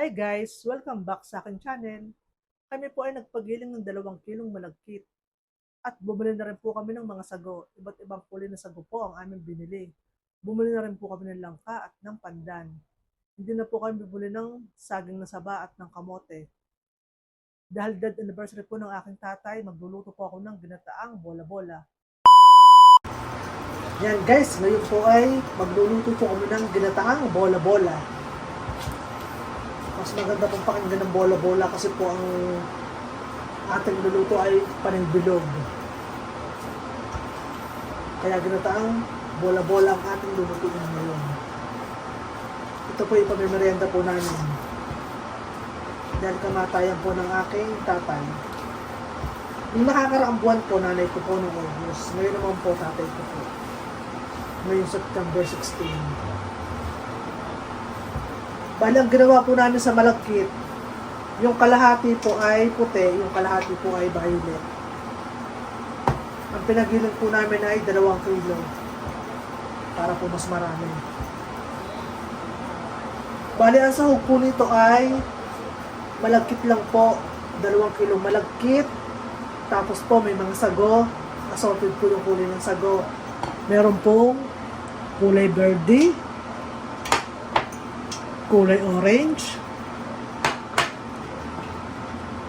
Hi guys! Welcome back sa aking channel. Kami po ay nagpagiling ng dalawang kilong malagkit. At bumili na rin po kami ng mga sago. Iba't ibang kulay na sago po ang aming binili. Bumili na rin po kami ng langka at ng pandan. Hindi na po kami bibili ng saging na saba at ng kamote. Dahil dead anniversary po ng aking tatay, magluluto po ako ng ginataang bola-bola. Yan guys, ngayon po ay magluluto po kami ng ginataang bola-bola mas maganda pong pakinggan ng bola-bola kasi po ang ating luluto ay paningbilog. Kaya ginataang bola-bola ang ating lulutuin ngayon. Ito po yung pamimerienda po namin. Dahil kamatayan po ng aking tatay. Yung nakakaraang buwan po, nanay ko po noong August. Ngayon naman po, tatay ko po. Ngayong September 16. Bali, ang ginawa po namin sa malagkit, yung kalahati po ay puti, yung kalahati po ay violet. Ang pinagilin po namin ay dalawang kilo para po mas marami. Bali, ang sahog po nito ay malagkit lang po, dalawang kilo malagkit, tapos po may mga sago, assorted po yung kulay ng sago. Meron pong kulay verde, kulay orange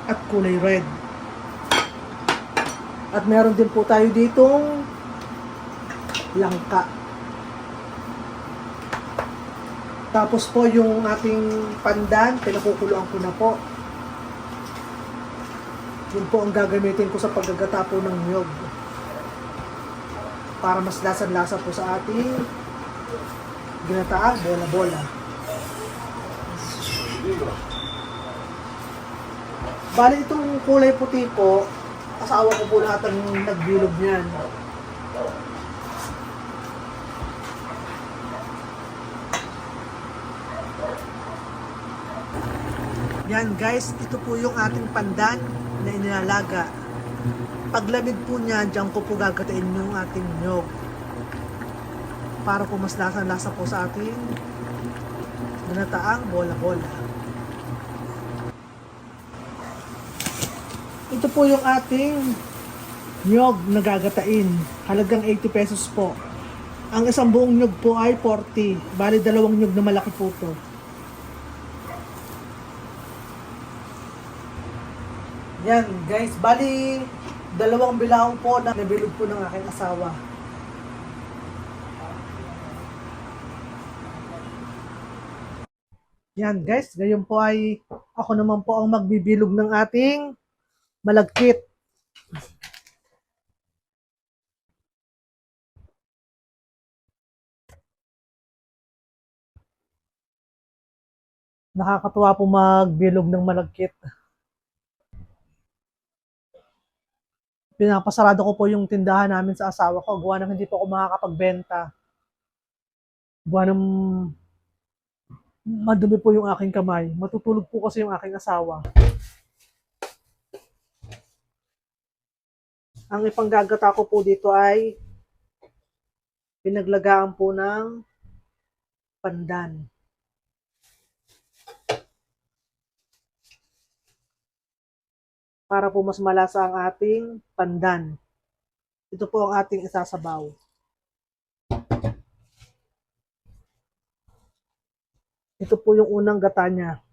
at kulay red. At meron din po tayo ditong langka. Tapos po yung ating pandan, pinakukuluan ko na po. Yun po ang gagamitin ko sa paggagata po ng niyog. Para mas lasan-lasa po sa ating ginataang bola-bola. Bali itong kulay puti po, asawa ko po lahat ang nagbilog niyan. Yan guys, ito po yung ating pandan na inilalaga. Paglamig po niya, dyan ko po gagatain yung ating nyog. Para po mas lasa-lasa po sa ating ginataang bola-bola. Ito po yung ating nyog na gagatain. Halagang 80 pesos po. Ang isang buong nyog po ay 40. Bali dalawang nyog na malaki po to. Yan guys, bali dalawang bilahong po na nabilog po ng aking asawa. Yan guys, ngayon po ay ako naman po ang magbibilog ng ating malagkit. Nakakatuwa po magbilog ng malagkit. Pinapasarado ko po yung tindahan namin sa asawa ko. Gawa ng hindi po ako makakapagbenta. Gawa ng madumi po yung aking kamay. Matutulog po kasi yung aking asawa. Ang ipanggagata ko po dito ay pinaglagaan po ng pandan. Para po mas malasa ang ating pandan. Ito po ang ating isasabaw. Ito po yung unang gata niya.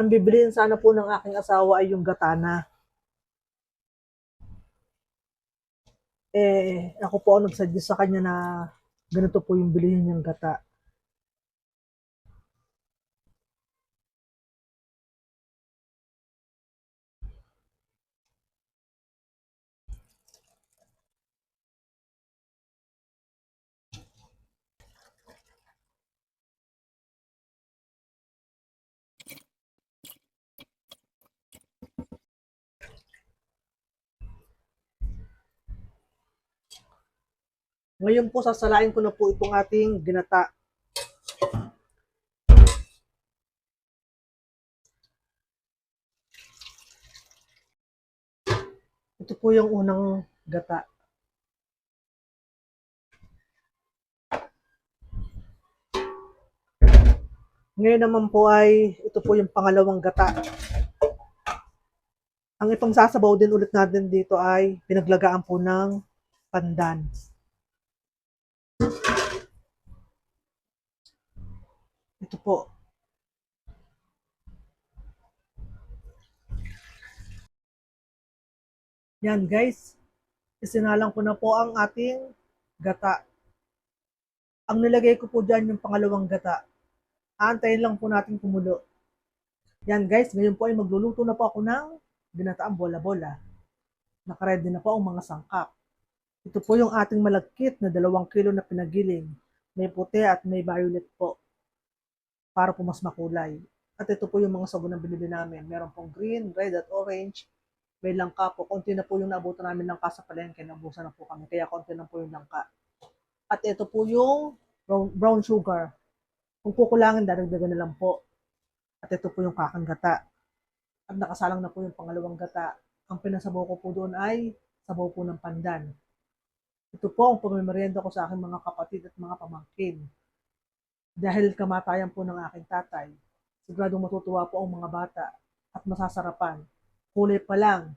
Ang bibiliin sana po ng aking asawa ay yung gatana. Eh, ako po ang nagsuggest sa kanya na ganito po yung bilihin niyang gata. Ngayon po, sasalain ko na po itong ating ginata. Ito po yung unang gata. Ngayon naman po ay ito po yung pangalawang gata. Ang itong sasabaw din ulit natin dito ay pinaglagaan po ng pandan. Ito po. Yan guys. Isinalang ko na po ang ating gata. Ang nilagay ko po dyan yung pangalawang gata. Aantayin lang po natin kumulo. Yan guys, ngayon po ay magluluto na po ako ng ginataang bola-bola. Nakaredy na po ang mga sangkap. Ito po yung ating malagkit na dalawang kilo na pinagiling. May puti at may violet po. Para po mas makulay. At ito po yung mga sago na binili namin. Meron pong green, red at orange. May langka po. Konti na po yung naabutan namin ng kasa palengke. Nabusan na po kami. Kaya konti na po yung langka. At ito po yung brown, sugar. Kung kukulangin, dadagdagan na lang po. At ito po yung kakang gata. At nakasalang na po yung pangalawang gata. Ang pinasabaw ko po doon ay sabaw po ng pandan. Ito po ang pamimerienda ko sa aking mga kapatid at mga pamangkin. Dahil kamatayan po ng aking tatay, siguradong matutuwa po ang mga bata at masasarapan. Kulay pa lang,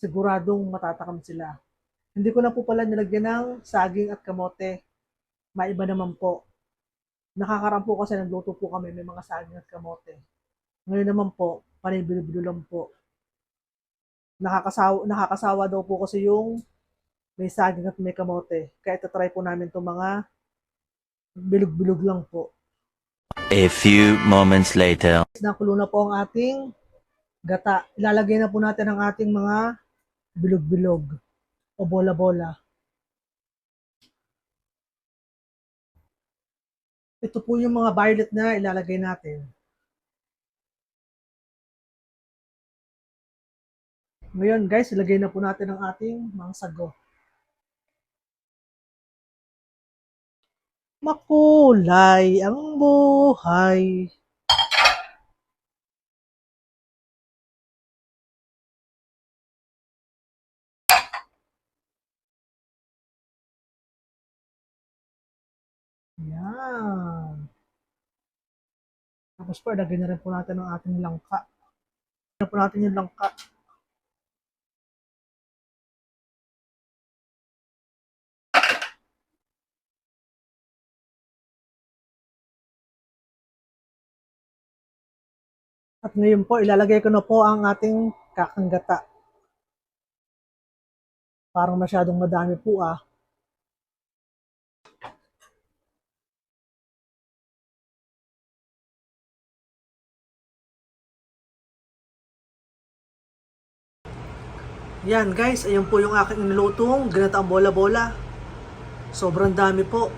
siguradong matatakam sila. Hindi ko na po pala nilagyan ng saging at kamote. Maiba naman po. Nakakaram po kasi nagluto po kami, may mga saging at kamote. Ngayon naman po, panibilo-bilo lang po. Nakakasawa, nakakasawa daw po kasi yung may saging at may kamote. Kaya itatry po namin itong mga bilog-bilog lang po. A few moments later. Nakulo na po ang ating gata. Ilalagay na po natin ang ating mga bilog-bilog o bola-bola. Ito po yung mga violet na ilalagay natin. Ngayon guys, ilagay na po natin ang ating mga sago. Makulay ang buhay. Yan. Tapos po, lagyan na rin po natin ang ating langka. Lagyan po natin yung langka. At ngayon po, ilalagay ko na po ang ating kakanggata. Parang masyadong madami po ah. Yan guys, ayan po yung aking inilutong ginataang bola-bola. Sobrang dami po.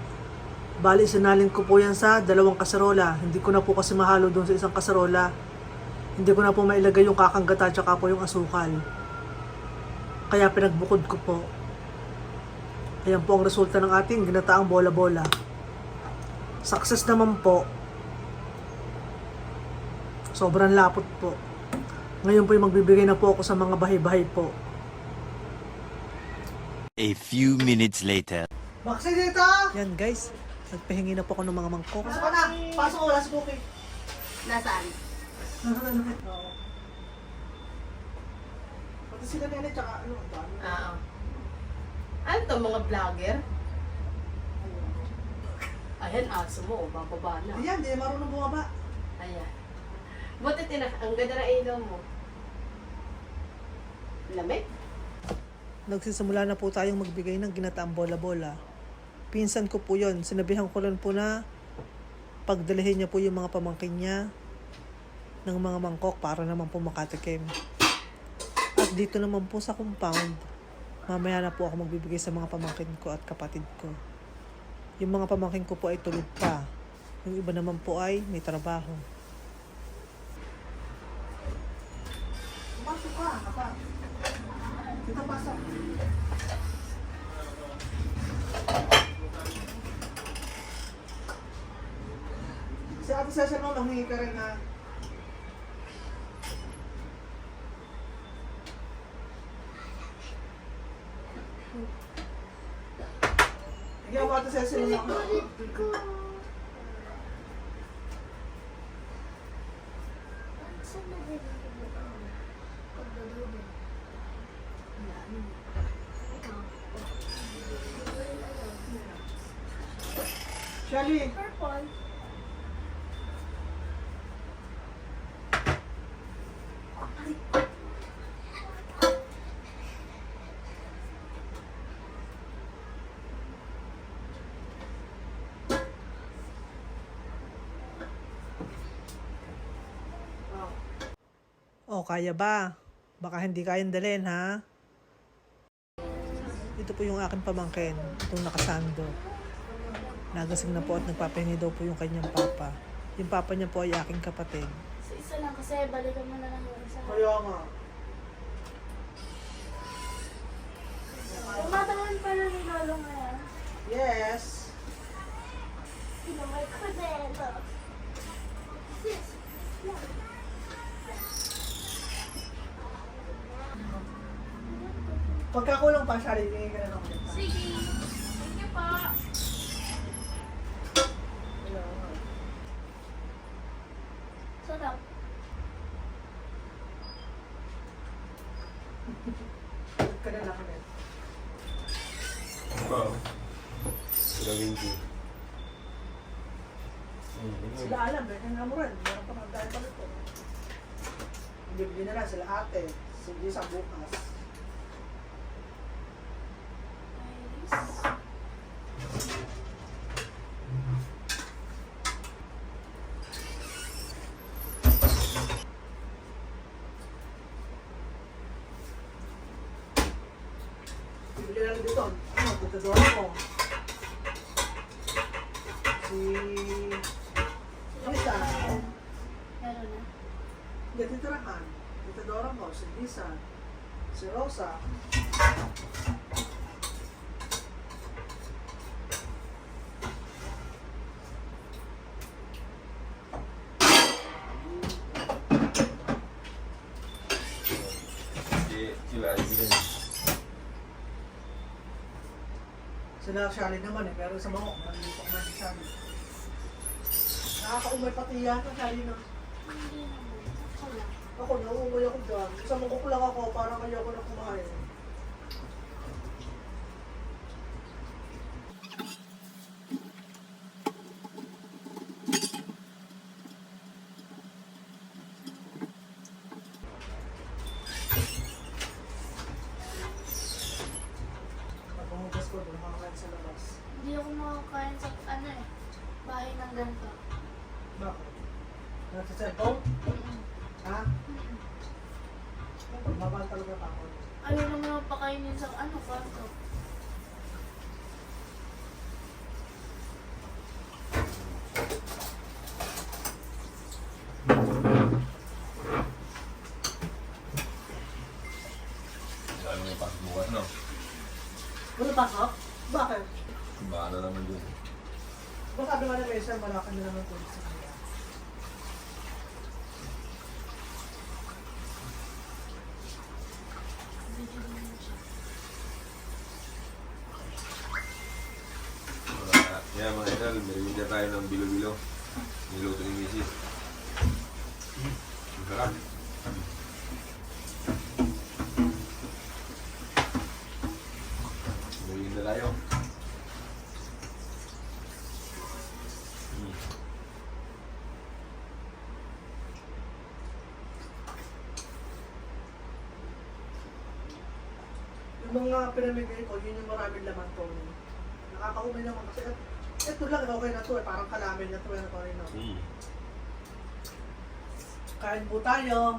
Bali, sinalin ko po yan sa dalawang kaserola. Hindi ko na po kasi mahalo doon sa isang kaserola. Hindi ko na po mailagay yung kakanggata at saka po yung asukal. Kaya pinagbukod ko po. Ayan po ang resulta ng ating ginataang bola-bola. Success naman po. Sobrang lapot po. Ngayon po yung magbibigay na po ako sa mga bahay-bahay po. A few minutes later. Bakit dito? Yan guys, nagpahingi na po ako ng mga mangkok. Pasok ka na! Pasok ko, wala si Cookie. Nasaan? Oo. Pati sila nene, tsaka ano, ang dami. Oo. Ano to, mga vlogger? Ayan, aso mo, oh, bababa na. Ayan, di marunong bumaba. Ayan. Buti tina, ang ganda na ilaw mo. Lamig? Nagsisimula na po tayong magbigay ng ginataang bola-bola. Pinsan ko po yon. Sinabihan ko lang po na pagdalahin niya po yung mga pamangkin niya ng mga mangkok para naman po makatikim. At dito naman po sa compound, mamaya na po ako magbibigay sa mga pamangkin ko at kapatid ko. Yung mga pamangkin ko po ay tulog pa. Yung iba naman po ay may trabaho. Pasok ka, kapag. Dito pasok. Ate Cecil mo, manghingi ka rin na Ikaw mo Ate Cecil mo. Oh, kaya ba? Baka hindi kayang dalhin, ha? Ito po yung aking pamangkin, itong nakasando. Nagasing na po at nagpapahingi daw po yung kanyang papa. Yung papa niya po ay aking kapatid. So, isa lang kasi balikan mo na lang yung isa. Kaya nga. Tumatawan pala ni Lolo ngayon. Yes. Sino may kwadero? Sis. Pagkakulong pa, Shari, hingin ka na ng ulit. Sige. Thank you po. Nga. Sarap. Huwag ka na lang ulit. Wow. Sila Winky. Mm, Sila alam, eh, kaya nga mo rin. Meron pa ng dahil pa nito. Bibili na lang sila ate. Sige sa bukas. Iris. Bibili na lang dito. Ano, tutudoro ko. Si... Lisa. Meron na. Hindi, titirahan. Tutudoro mo. Si Lisa. Si Rosa. Si, sila Shari naman eh. Pero sa mga, nalilipak na si Shari. Nakakaumay pati yan ang Shari na. Hindi naman. Ako lang. Ako, dyan. Sa mangkok lang ako, parang ayoko na kumain. Pagpahugas ko, doon makakain sa labas. Hindi ako makakain sa ano eh. Bahay ng ganito. Bakit? Nasa cellphone? Mm-mm. Ha? Mm-mm. Ayaw naman mapakainin sa ano kwarto. Lalo may pasok bukas, no? Wala pasok? Bakit? Baka na naman dun. Ba sabi nga na Mesa, malaki na naman po sa kanya. Video din siya. Wala. Kaya mga idol, merienda tayo ng bilo-bilo. Niluto ni Mrs. Ang sarap. Merienda tayo. Yung mga pinamigay ko, yun yung maraming laman ko. Nakakaumay naman kasi at ito lang, okay na to eh. Parang kalamin na to eh. Ano, no? Mm. Kain po tayo.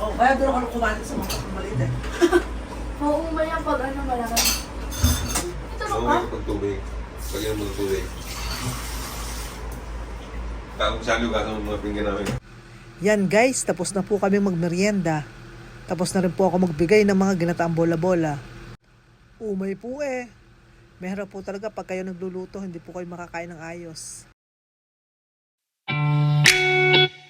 Oo, oh, kaya doon ako kumalit sa mga maliit eh. Mauumay yan pag ano malakas. Ito ba ka? pag tubig. Pag yan mo ng tubig. Tapos sa lugasan mo mga pinggan namin. Yan guys, tapos na po kami magmerienda. Tapos na rin po ako magbigay ng mga ginataang bola-bola. Umay po eh. Mahirap po talaga pag kayo nagluluto, hindi po kayo makakain ng ayos. Thank you.